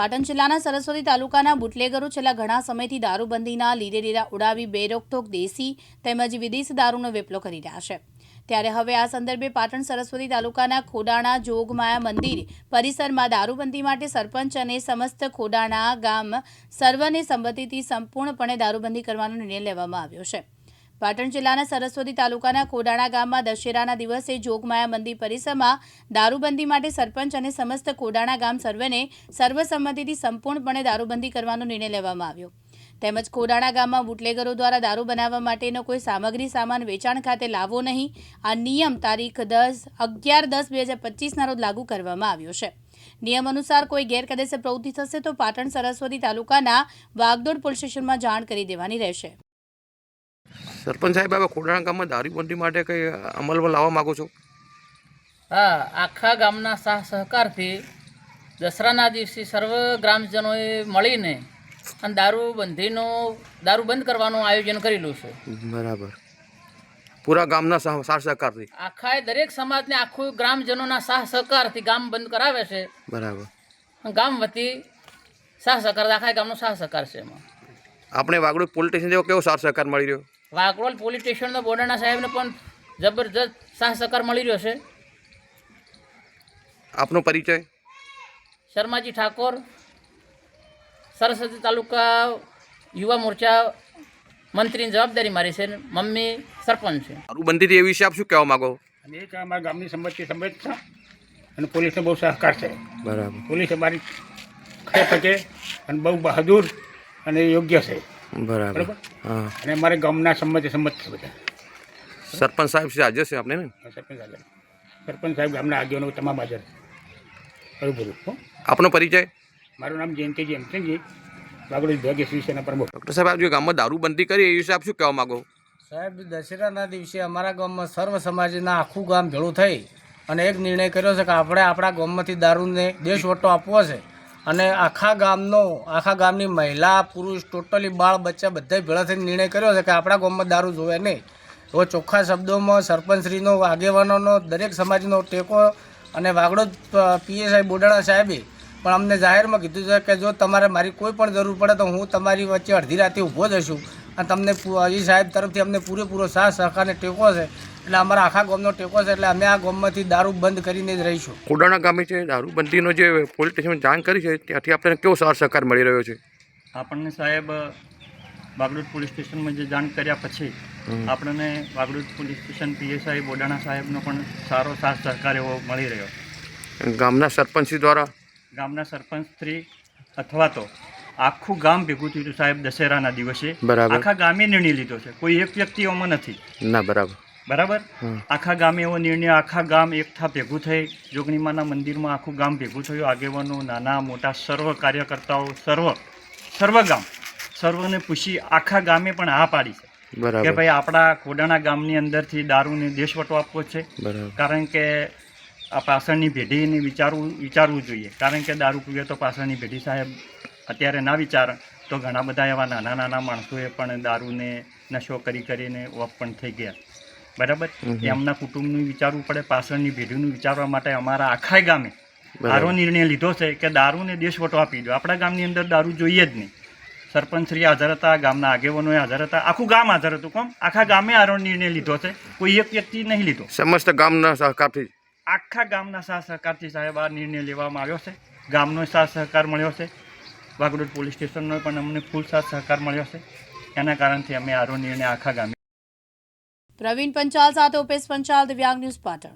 પાટણ જિલ્લાના સરસ્વતી તાલુકાના બુટલેગરો છેલ્લા ઘણા સમયથી દારૂબંધીના લીરે લીરા ઉડાવી, બેરોકટોક, દેશી તેમજ વિદેશ દારૂનો વેપલો કરી રહ્યા છે. ત્યારે હવે આ સંદર્ભે પાટણ સરસ્વતી તાલુકાના ખોડાણા જોગમાયા મંદિર પરિસરમાં દારૂબંધી માટે સરપંચ અને સમસ્ત ખોડાણા ગામ સર્વને સંમતિથી સંપૂર્ણપણે દારૂબંધી કરવાનો નિર્ણય લેવામાં આવ્યો છે. પાટણ જિલ્લાના સરસ્વતી તાલુકાના ખોડાણા ગામમાં દશેરાના દિવસે જોગમાયા મંદિર પરિસરમાં દારૂબંધી માટે સરપંચ અને સમસ્ત ખોડાણા ગામ સર્વેને સર્વસંમતિથી સંપૂર્ણપણે દારૂબંધી કરવાનો નિર્ણય લેવામાં આવ્યો. તેમજ ખોડાણા ગામમાં બુટલેગરો દ્વારા દારૂ બનાવવા માટેનો કોઈ સામગ્રી, સામાન વેચાણ ખાતે લાવવો નહીં. આ નિયમ તારીખ દસ, અગિયાર દસ બે હજાર પચીસના રોજ લાગુ કરવામાં આવ્યો છે. નિયમ અનુસાર કોઈ ગેરકાયદેસર પ્રવૃત્તિ થશે તો પાટણ સરસ્વતી તાલુકાના વાગદોડ પોલીસ સ્ટેશનમાં જાણ કરી દેવાની રહેશે. સરપંચ સાહેબ હવે ખોડાણા ગામમાં દારૂબંધી માટે કંઈ અમલમાં લાવવા માગો છો? હા આખા ગામના સાહ સહકારથી દસરાના દિવસે સર્વ ગ્રામજનોએ મળીને અને દારૂબંધીનો દારૂ બંધ કરવાનું આયોજન કરેલું છે. બરાબર. પૂરા ગામના સહ- સાથ સહકારથી? આખા દરેક સમાજને આખું ગ્રામજનોના સાહ સહકારથી ગામ બંધ કરાવે છે. બરાબર. ગામ વતી સાહ સહકાર આખા ગામનો સાહ સહકાર છે એમાં. આપણે વાગડું પોલીસ સ્ટેશન જેવો કેવો સાર સહકાર મળી રહ્યો? વાઘરોલ પોલીસ સ્ટેશનનો બોડાણા સાહેબને પણ જબરજસ્ત સાહ સહકાર મળી રહ્યો છે. આપનો પરિચય? શર્માજી ઠાકોર સરસ્વતી તાલુકા યુવા મોરચા મંત્રીની જવાબદારી મારી છે મમ્મી સરપંચ છે. દારૂબંધીથી એ વિશે આપ શું કહેવા માગો? અને એક અમારા ગામની સંમતિ સંમત છે અને પોલીસનો બહુ સહકાર છે. બરાબર. પોલીસ અમારી ખરે છે અને બહુ બહાદુર અને યોગ્ય છે. બરાબર. બરાબર. હા. અને અમારે ગામના સંમત સંમત છે બધા. સરપંચ સાહેબ છે હાજર છે આપણે ને? સરપંચ હાજર સરપંચ સાહેબ ગામના આગેવાનો તમામ હાજર બરું હો. આપનો પરિચય? મારું નામ જયંતિજી હેમચંદજી વાગડોદ વિભાગીય શિવસેના પ્રમુખ. ડૉક્ટર સાહેબ આપ જે ગામમાં દારૂબંધી કરી એ વિશે આપ શું કહેવા માગો? સાહેબ દશેરાના દિવસે અમારા ગામમાં સર્વ સમાજના આખું ગામ ભેળું થઈ અને એક નિર્ણય કર્યો છે કે આપણે આપણા ગામમાંથી દારૂને દેશ વટો આપવો છે. અને આખા ગામનો, આખા ગામની મહિલા, પુરુષ ટોટલી બાળ બચ્ચા બધા ભેળા થઈને નિર્ણય કર્યો છે કે આપણા ગામમાં દારૂ જોવે નહીં. એવો ચોખ્ખા શબ્દોમાં સરપંચશ્રીનો, આગેવાનોનો, દરેક સમાજનો ટેકો અને વાગડોદ પીએસઆઈ બોડાણા સાહેબે પણ અમને જાહેરમાં કીધું છે કે જો તમારે મારી કોઈ પણ જરૂર પડે તો હું તમારી વચ્ચે અડધી રાતે ઊભો જશું અને તમને પુ- એ સાહેબ તરફથી અમને પૂરેપૂરો સાથ સહકારને ટેકો છે. એટલે અમારા આખા ગામનો ટેકો છે એટલે અમે આ ગામમાંથી દારૂ બંધ કરીને જ રહીશું. કોડાણા ગામે છે દારૂબંધીનો જે પોલીસ સ્ટેશન જાણ કરી છે ત્યાંથી આપણને કેવો સાથ સહકાર મળી રહ્યો છે? આપણને સાહેબ વાગડોદ પોલીસ સ્ટેશનમાં જે જાણ કર્યા પછી આપણને Vagdod police station PSI Bodana સાહેબનો પણ સારો સાથ સહકાર એવો મળી રહ્યો. ગામના સરપંચ દ્વારા? ગામના સરપંચ શ્રી અથવા તો આખું ગામ ભેગું થયું સાહેબ દશેરાના દિવસે. બરાબર. આખા ગામે નિર્ણય લીધો છે. કોઈ એક વ્યક્તિઓમાં નથી. ના બરાબર. બરાબર? આખા ગામે એવો નિર્ણય આખા ગામ એકઠા ભેગું થઈ. જોગણીમાના મંદિરમાં આખું ગામ ભેગું થયું. આગેવાનો નાના મોટા સર્વ કાર્યકર્તાઓ સર્વ સર્વ ગામ. સર્વને પૂછી આખા ગામે પણ હા પાડી છે. કે ભાઈ આપણા કોડાણા ગામની અંદરથી દારૂને દેશવટો આપવો છે. કારણ કે આ પાછળની પેઢીને વિચારવું વિચારવું જોઈએ. કારણ કે દારૂ પીવે તો પાછળની પેઢી સાહેબ અત્યારે ના વિચાર. તો ઘણા બધા એવા નાના નાના માણસોએ પણ દારૂને નશો કરી કરીને ઓફ પણ થઈ ગયા. બરાબર? એમના કુટુંબનું વિચારવું પડે પાછળની પેઢીનું વિચારવા માટે અમારા આખા ગામે આરો નિર્ણય લીધો છે કે દારૂને દેશવટો આપી દો. આપણા ગામની અંદર દારૂ જોઈએ જ નહીં. સરપંચશ્રી હાજર હતા ગામના આગેવાનોએ હાજર હતા. આખું ગામ હાજર હતું કોમ. આખા ગામે આરો નિર્ણય લીધો છે. કોઈ એક વ્યક્તિ નહીં લીધો. સમસ્ત ગામના સહકારથી. આખા ગામના સાથ સહકારથી સાહેબ આ નિર્ણય લેવામાં આવ્યો છે. ગામનો સાથ સહકાર મળ્યો છે. વાગડોદ પોલીસ સ્ટેશનનો પણ અમને ફૂલ સાથ સહકાર મળ્યો છે. એના કારણથી અમે આરો નિર્ણય આખા ગામે પ્રવીણ પંચાલ સાથે ઉપેશ પંચાલ દિવ્યાંગ ન્યૂઝ પાટણ.